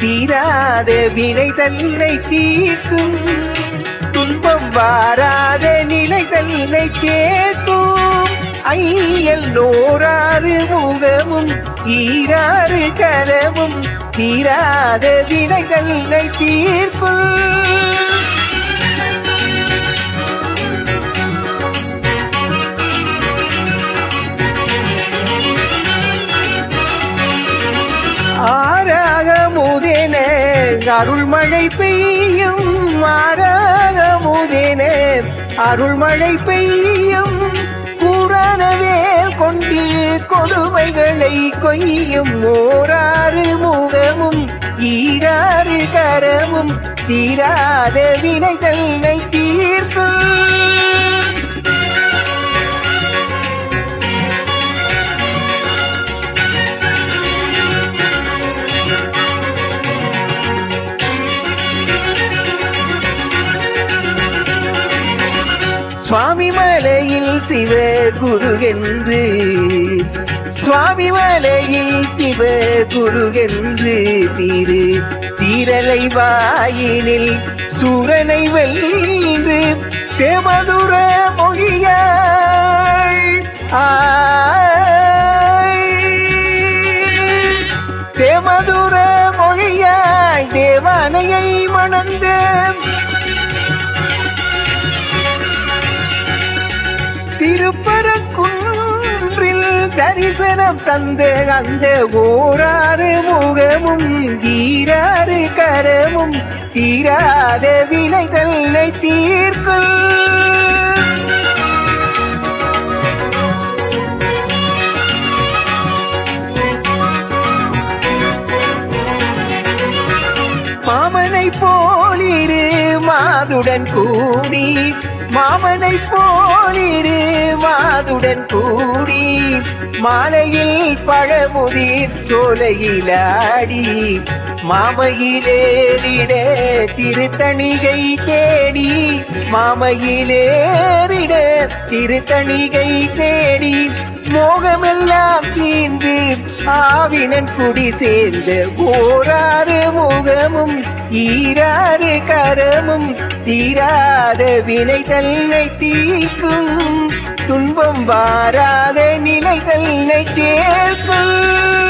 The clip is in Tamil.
தீராத வினை தன்னை தீர்க்கும். துன்பம் வாராத நிலை தன்னை சேர்க்கும். ஐயல் நோராறு முகமும் ஈராறு கரமும் தீராத வினை தன்னை தீர்க்கும். அருள்மழை பெய்யும் ஆறாக முதென அருள்மழை பெய்யும் புறணவேல் கொண்டு கொடுமைகளை கொய்யும் ஓராறு முகமும் ஈராறு கரமும் தீராத வினை தன்னை சுவாமி மலையில் சிவ குரு என்று சுவாமி மலையில் சிவ குரு என்று திரு சீரலை வாயினில் சூரனை வென்று தேமதுர மொழியாய். தேமதுர மொழியாய் தேவானையை மணந்தேன். திருப்பரக்குன்றில் தரிசனம் தந்து அந்த ஓராறு முகமும் தீராறு கரமும் தீராத வினை தன்னை தீர்க்கும். மாமனை போலிரு மாதுடன் கூடி மாமனை போலிரு மாதுடன் கூடி மாலையில் பழமுதிர் சோலையிலாடி மாமையிலேறிட திருத்தணிகை தேடி மாமையிலேறிட திருத்தணிகை தேடி மோகமெல்லாம் தீந்து ஆவினன் குடி சேர்ந்த ஓராறு முகமும் ஈராறு கரமும் தீராத வினை தன்னை தீக்கும் வாராத நிலை தன்னை சேர்க்கும்.